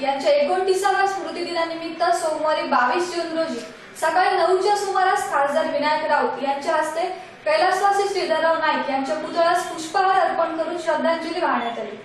यांच्या एकोणतीसाव्या स्मृती दिनानिमित्त सोमवारी बावीस जून रोजी सकाळी नऊच्या सुमारास खासदार विनायक राऊत यांच्या हस्ते कैलासवासी श्रीधरराव नाईक यांच्या पुतळ्यास पुष्पहार अर्पण करून श्रद्धांजली वाहण्यात आली.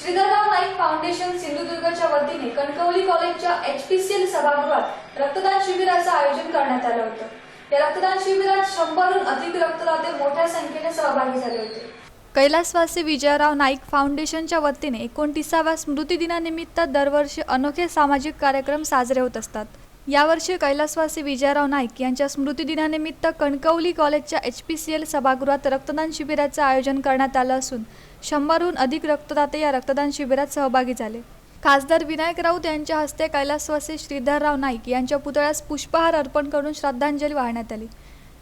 श्रीधरराव नाईक फाउंडेशन सिंधुदुर्गच्या वतीने कणकवली कॉलेजच्या एचपीसीएल सभागृहात रक्तदान शिबिराचं आयोजन करण्यात आलं होतं. या रक्तदान शिबिरात शंभरहून अधिक रक्तदाते मोठ्या संख्येने सहभागी झाले होते. कैलासवासी विजयराव नाईक फाउंडेशनच्या वतीने एकोणतीसाव्या स्मृतिदिनानिमित्त दरवर्षी अनोखे सामाजिक कार्यक्रम साजरे होत असतात. यावर्षी कैलासवासी विजयराव नाईक यांच्या स्मृतिदिनानिमित्त कणकवली कॉलेजच्या एच पी सी एल सभागृहात रक्तदान शिबिराचं आयोजन करण्यात आलं असून शंभरहून अधिक रक्तदाते या रक्तदान शिबिरात सहभागी झाले. खासदार विनायक राऊत यांच्या हस्ते कैलासवासी श्रीधरराव नाईक यांच्या पुतळ्यास पुष्पहार अर्पण करून श्रद्धांजली वाहण्यात आली.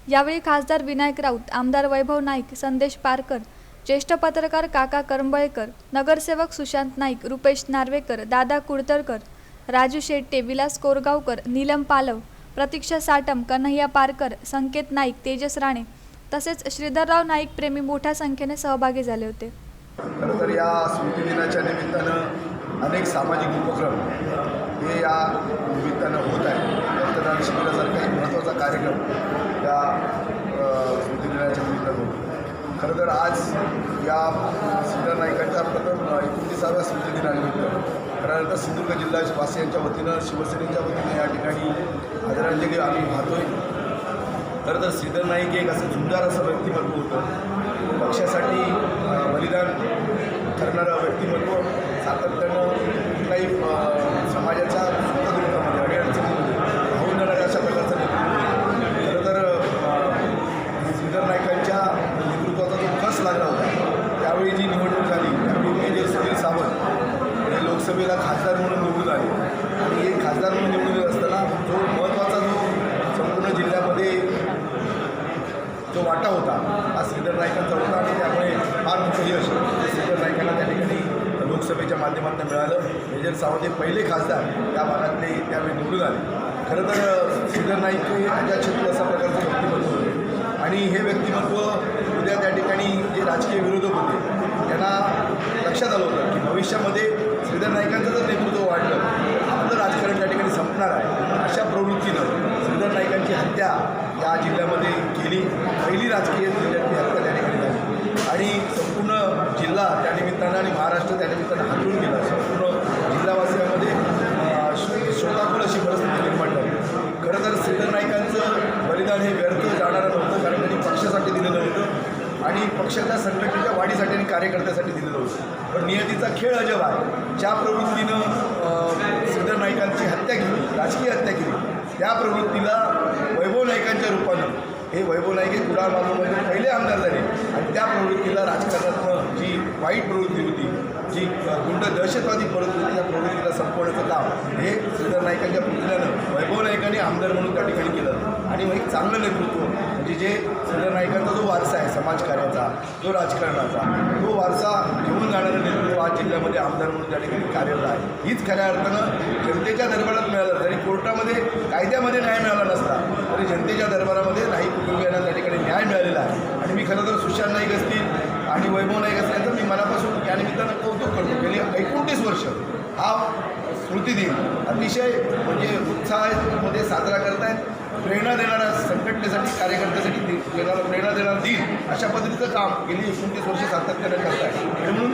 यावेळी खासदार विनायक राऊत आमदार वैभव नाईक संदेश पारकर ज्येष्ठ पत्रकार काका करंबळेकर नगरसेवक सुशांत नाईक रुपेश नार्वेकर दादा कुडतरकर राजू शेट्टे विलास कोरगावकर नीलम पालव प्रतीक्षा साटम कन्हैया पारकर संकेत नाईक तेजस राणे तसेच श्रीधरराव नाईक प्रेमी मोठ्या संख्येने सहभागी झाले होते. तर या स्मृतिदिनाच्या निमित्तानं अनेक सामाजिक उपक्रम हे या निमित्तानं होत आहे रक्तदान शिबिरासारखा एक महत्त्वाचा कार्यक्रम या अ, स्मृतिदिनाच्या निमित्तानं होतो खरं तर आज या श्रीधर नाईकांच्या प्रथम एकोणतीसाव्या स्मृतिदिनानिमित्त खरं सिंधुदुर्ग जिल्हा वासियांच्या वतीनं शिवसेनेच्या वतीनं या ठिकाणी आदरांजली आम्ही पाहतोय खरं तर श्रीधर नाईक एक असं जुमदार असं व्यक्तिमत्व होतं. पक्षासाठी बलिदान ठरणारं व्यक्तिमत्व सातत्यानं कुठल्याही अ, समाजाच्या सुखदुःखामध्ये अडीअडचणीमध्ये धावून जाणाऱ्या अशा प्रकारचं नेतृत्व खरं तर अ, श्रीधर नाईकांच्या नेतृत्वाचा जो कस लागला होता त्यावेळी जी निवडणूक झाली त्यावेळी मेजर सुनील सावंत हे लोकसभेला खासदार म्हणून निवडून आले. आणि हे खासदार म्हणून निवडून येत असताना जो महत्त्वाचा जो संपूर्ण जिल्ह्यामध्ये जो वाटा होता हा श्रीधर नाईकांचा होता आणि त्यामुळे फार मोठं यश श्रीधर नाईकांना त्या ठिकाणी लोकसभेच्या माध्यमातून मिळालं. मेजर सावंत हे पहिले खासदार त्या भागातले त्यावेळी निवडून आले. खरं तर श्रीधर नाईक हे अजातशत्रू अशा प्रकारचं व्यक्तिमत्व होते. आणि हे व्यक्तिमत्व उद्या त्या ठिकाणी जे राजकीय विरोधक होते त्यांना लक्षात आलं होतं की भविष्यामध्ये श्रीधर नाईकांचं जर नेतृत्व वाढलं आपलं राजकारण त्या ठिकाणी संपणार आहे. अशा प्रवृत्तीनं श्रीधर नाईकांची हत्या या जिल्ह्यामध्ये केली. पहिली राजकीय जिल्ह्यातली हत्या त्या ठिकाणी झाली. आणि संपूर्ण जिल्हा त्या निमित्तानं आणि महाराष्ट्र त्या निमित्तानं हातून गेला. संपूर्ण जिल्हावासियांमध्ये अं, शोकाकुल अशी परिस्थिती निर्माण झाली. खरं तर श्रीधर नाईकांचं बलिदान हे व्यर्थ जाणारं नव्हतं कारण त्यांनी पक्षासाठी दिलेलं होतं. आणि पक्षाच्या संघटनेच्या वाढीसाठी आणि कार्यकर्त्यासाठी दिलेलं होतं. पण नियतीचा खेळ अजब आहे. ज्या प्रवृत्तीनं अं, श्रीधर नाईकांची हत्या केली राजकीय हत्या केली त्या प्रवृत्तीला वैभव नाईकांच्या रूपानं हे वैभव नाईक हे कुडाळ बांधवमध्ये पहिले आमदार झाले. आणि त्या प्रवृत्तीला राजकारणातनं जी वाईट प्रवृत्ती होती जी गुंड दहशतवादी प्रवृत्ती होती त्या प्रवृत्तीला संपवण्याचं काम हे श्रीधर नाईकांच्या पुतल्यानं वैभव नाईकांनी आमदार म्हणून त्या ठिकाणी केलं. आणि मग एक चांगलं नेतृत्व म्हणजे जे श्रीधर नाईकांचा जो वारसा जो राजकारणाचा. तो वारसा घेऊन जाणारं नेतृत्व आज जिल्ह्यामध्ये आमदार म्हणून त्या ठिकाणी कार्यरत आहे. हीच खऱ्या अर्थानं जनतेच्या दरबारात मिळालं. जरी कोर्टामध्ये कायद्यामध्ये न्याय मिळाला नसता तरी जनतेच्या दरबारामध्ये नाही कुटुंबियांना त्या ठिकाणी न्याय मिळालेला आहे. आणि मी खरं तर सुशांत नाईक असतील आणि वैभव नाईक असतील मी मनापासून यानिमित्तानं कौतुक करतो. गेली एकोणतीस वर्ष हा स्मृतिदिन अतिशय म्हणजे उत्साहामध्ये साजरा करतायत. प्रेरणा देणारा संघटनेसाठी कार्यकर्त्यासाठी देणारा प्रेरणा देणारा दिन अशा पद्धतीचं काम गेली एकोणतीस वर्ष सातत्यानं करताय म्हणून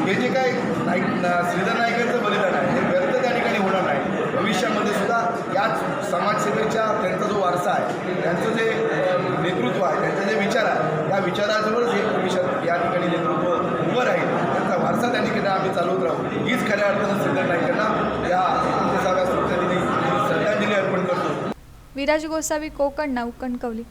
हे जे काय नाईक श्रीधर नायकांचं बलिदान आहे हे व्यर्थ त्या ठिकाणी होणार नाही. भविष्यामध्ये सुद्धा याच समाजसेवेच्या त्यांचा जो वारसा आहे त्यांचं जे अ, नेतृत्व आहे त्यांचे जे विचार आहे या विचाराजवळच हे भविष्यात या ठिकाणी नेतृत्व उभं राहील त्यांचा वारसा त्या ठिकाणी आम्ही चालवत राहू हीच खऱ्या अर्थानं श्रीधर नाईकांना या एकोणतीसाव्या श्रद्धांजली अर्पण करतो. विराज गोसावी कोकण नाव कणकवली